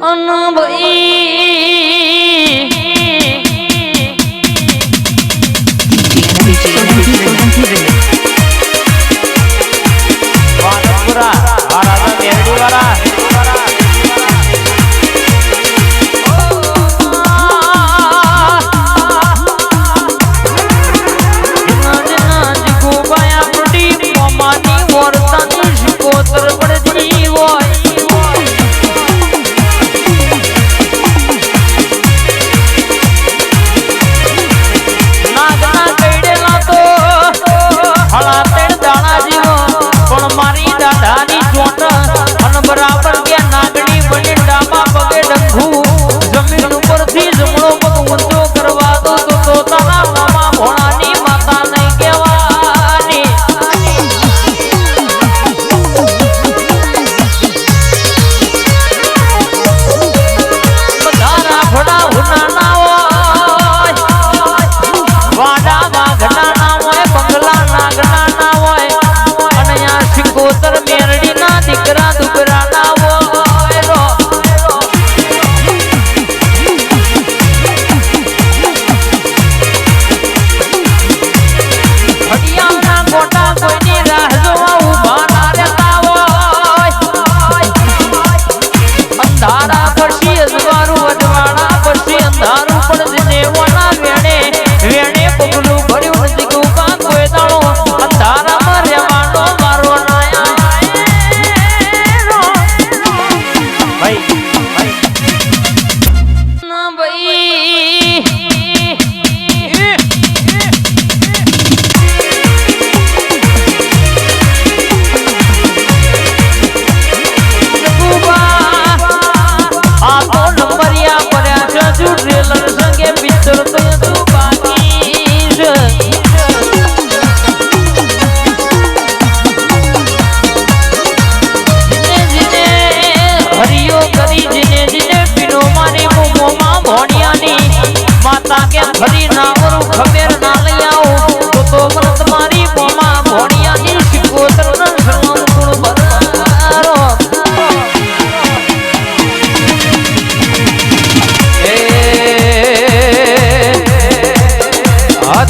অনবী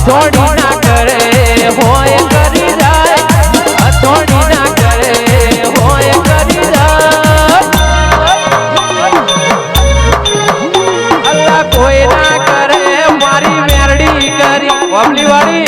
અથોડી ના કરે હોય કરી રાય. અથોડી ના કરે હોય કરી રાય. અલ્લા કોઈ ના કરે મારી મેરડી કરી. વાળી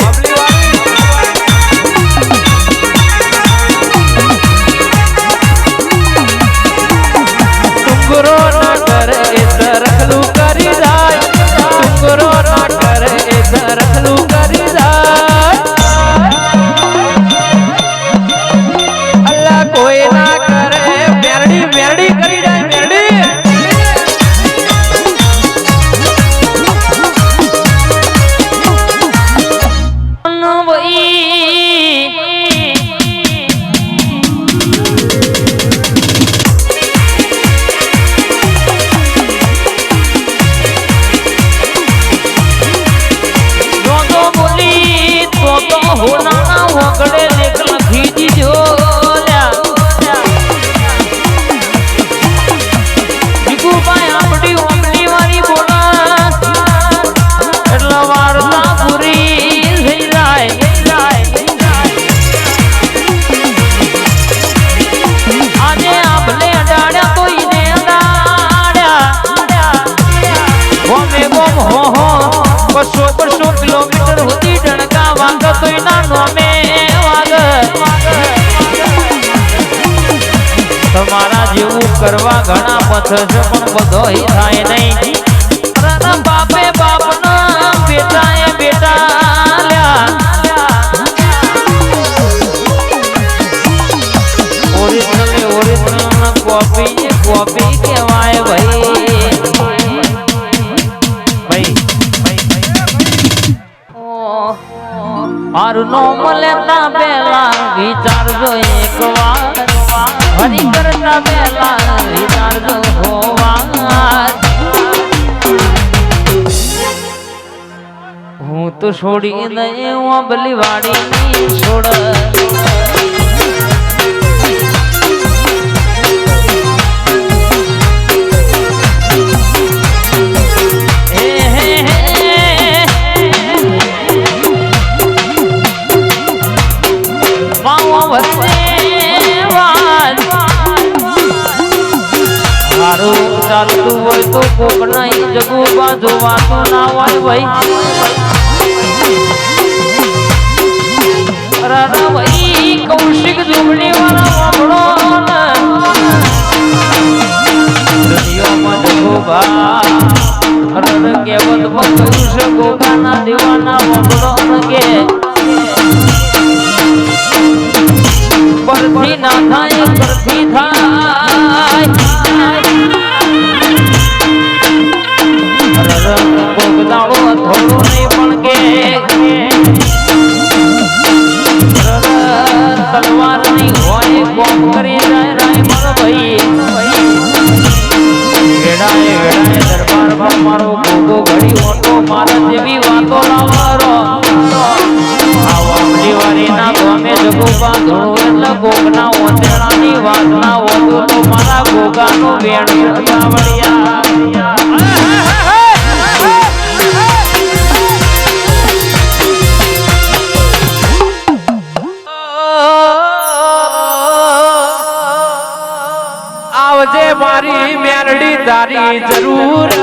મોકળે નીકળે કરવા ઘણા પથ છે, પણ બધો થાય નહીં. બાપે બાપના બેટા એ મારું નોમ લેતા પહેલા વિચારજો એક વાર. હરી કરતા પહેલા હું તો છોડી દઈ બલી વાળી છોડ. હારું ચાલતું હોય તો કોક નહીં જગું બાજુ વાતું ના હોય ભાઈ. રાધા ભાઈ, કૌશિક જોગણી વાળા વાપરો દુનિયામાં જગો બા દીવાના વાપરો કે. પરથી ના થાય પરથી થાય. તારી જરૂર.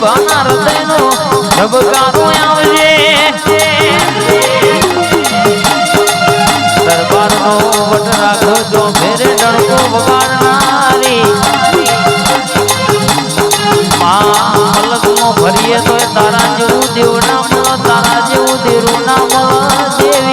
બાના હૃદયનો ધબકારો આવજે. દરબારનો વટ રાખજો ફેરે ડણકો વગાડનારી. મલકનો ભરીએ તો તારા જેવું દેવ નામ તારા જેવું દેરું નામ દેવી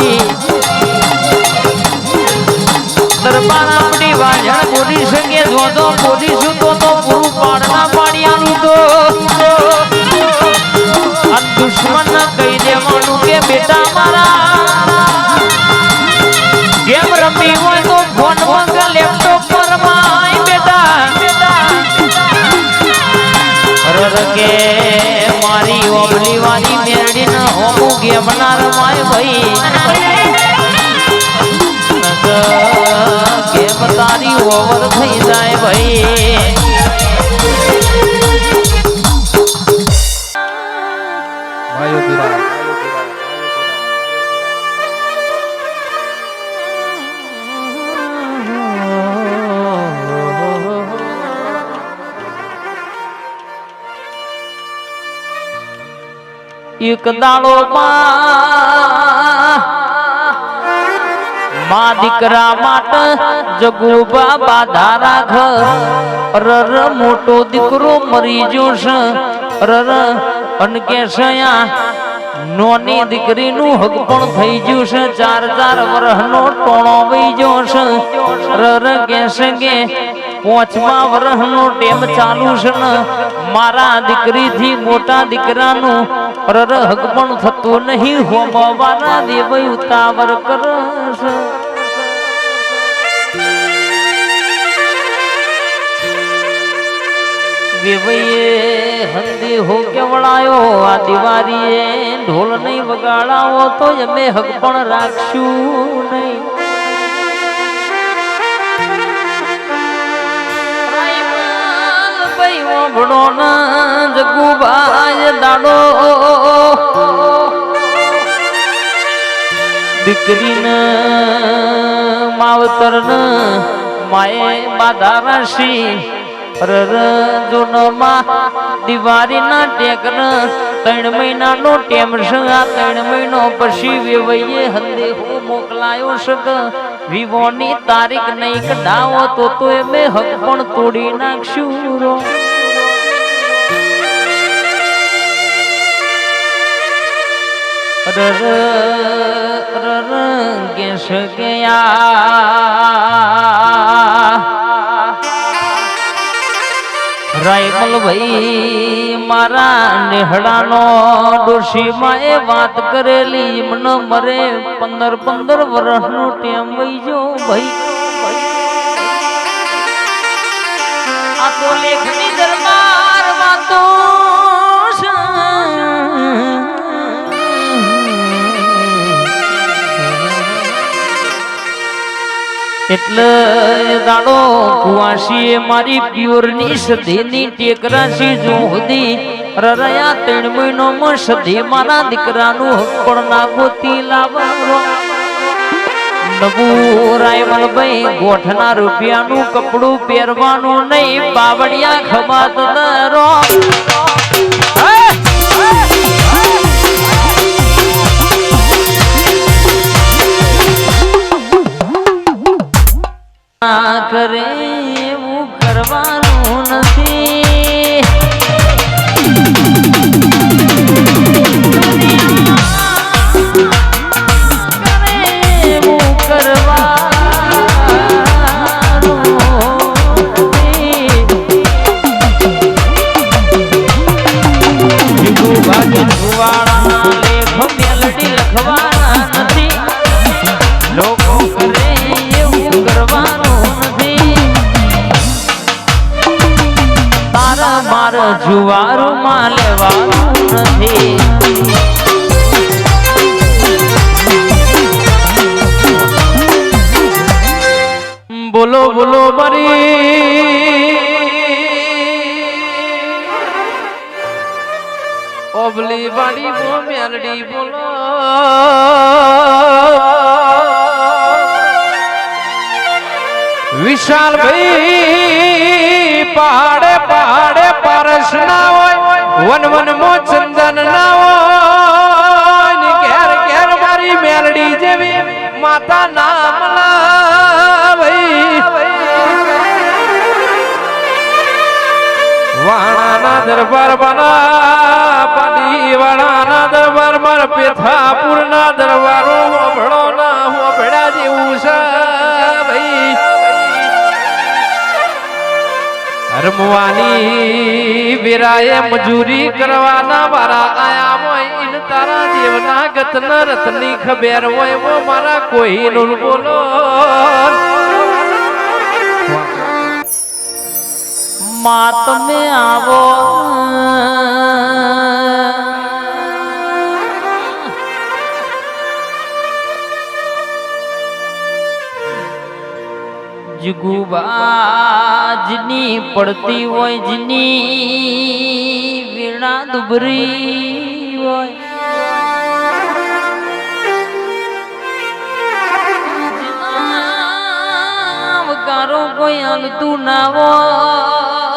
ઓબલી વાળી મેરડી ન હોમું ગેમ ના રમાય ભાઈ ગેમ તારી ઓવર થઈ જાય ભાઈ. એક દાડો માં દીકરા માટે જગુ બાબા ધારા ઘર. રર મોટો દીકરો મરી જોશ રર અનકે સયા નોની દીકરીનું હક પણ થઈ ગયું છે. ચાર ચાર વર્ષનો ટોણો વહી જોશ રર કહેશે કે પાંચમા વર્ષનો ટેમ ચાલુ છે ને? મારા દીકરીથી મોટા દીકરાનું રર હક પણ થતું નહીં. હોમવાના દેવ ઉતાવર કરશે વેવઈએ હંદી હો કેવડાયો આ દિવારીએ ઢોલ નહીં વગાડાવો, તો અમે હક પણ રાખશું નહીં. ના જગુભાઈ દાડો. દીકરીને માવતરને માએ બાધા રાશી રર જોનમાં દિવાળીના ટેકન ત્રણ મહિનાનો ટેમ છે. ત્રણ મહિનો પછી વેવઈએ હંદે હું મોકલાયો શક વિવોની તારીખ નહીં કઢાવો તો તો એ મેં હક પણ તોડી નાખશું રો રર રર કેશ ગયા રાયમલ ભાઈ મારા નેહડાનો ડોશીમાં એ વાત કરેલી મને મરે પંદર પંદર વર્ષનો ટેમ વહીજો ભાઈ. આ તો લેખની એટલે દાડો કુવાસી મારી પ્યોરની સધીની ટેકરાશી જો હતી રરયા ત્રણ મહિનો માં સધી મારા દીકરાનું હક પણ ના ગોતી લાવવાનો નવું રાયમલભાઈ ગોઠના રૂપિયાનું કપડું પહેરવાનું નહીં બાવડિયા ખબાત કરે એવું કરવાનું નથી. બોલો બોલો મારી. ઓબલી વાડી બો મેલડી બોલો. વિશાલ ભાઈ પહાડે પહાડે પારસ ના હોય વન વન મો ચંદન ના હોય. ઘેર ઘેર મારી મેલડી જેવી માતા વાણાના દરબાર બના પાડી વાણાના દરબાર માર પેથાપુરના દરબારો હોભળો ના હોભળા જેવું છે ભાઈ. રમવાની વિરાએ મજૂરી કરવાના મારા આયા હોય ઇન તારા દેવના ગતના રતની ખબેર હોય મારા કોઈ નું બોલો માતમે આવો. જુગુબાજની પડતી હોય જની વીણા દુબરી હોય. કોઈ અંગતું ના હોય.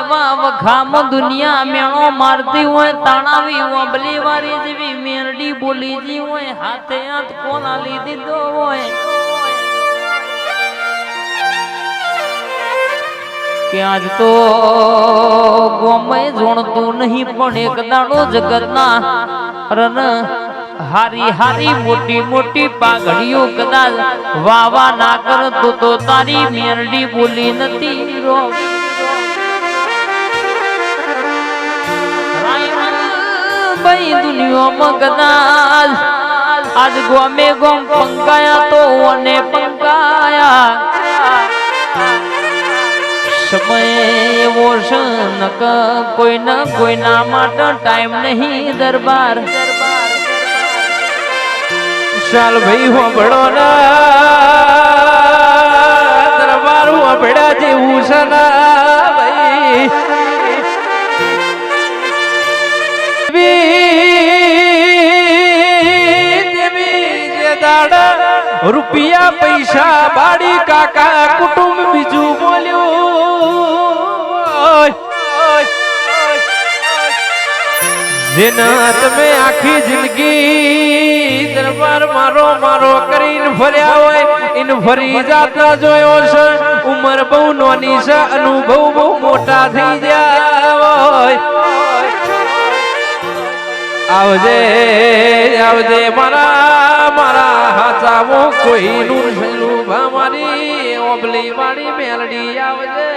અને વખામ દુનિયા મેણો મારતી હોય, તાણાવી ઓબલી વારી જેવી મેરડી બોલી જી હોય, હાથે હાથ કોના લીધી દો હોય. કે તો ગોમે જોણતું નહીં, પણ એક દાડો જગતના રન હારી હારી મોટી મોટી પાઘડીઓ કદાચ વાવા ના કરતો તો તારી મેરડી બોલી નથી રો ભાઈ દુનિયામાં કદાચ આજ ગોમે ગોમ પંકાયા તો અને પંકાયા. સમય એવો છે નક કોઈના કોઈના માટે ટાઈમ નહીં દરબાર. ચાલ ભાઈ હોબળો ના. દરબાર હોબળ્યા જેવું છે ના. રૂપિયા પૈસા બાડી કાકા કુટુંબ બીજું બોલ્યું. જેના તમે આખી જિંદગી દરબાર મારો મારો કરીને ફર્યા હોય ઇન ફરી જાતા જોયો છે. ઉંમર બહુ નોની છે, અનુભવ બહુ મોટા થઈ ગયા હોય. આવજે. આવજે મારા મારા હાચાવો કોઈનું છેલું ભા મારી ઓબલી વાળી મેલડી આવજે.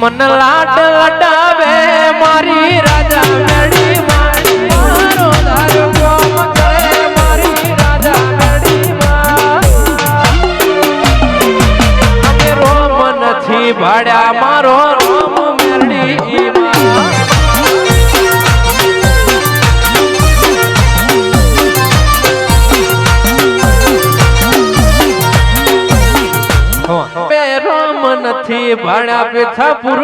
મન લાડ લડાવે મારી રાજા મેળી. મારો નથી ભાડ્યા, મારો ભાડ્યા પેથા પુરુ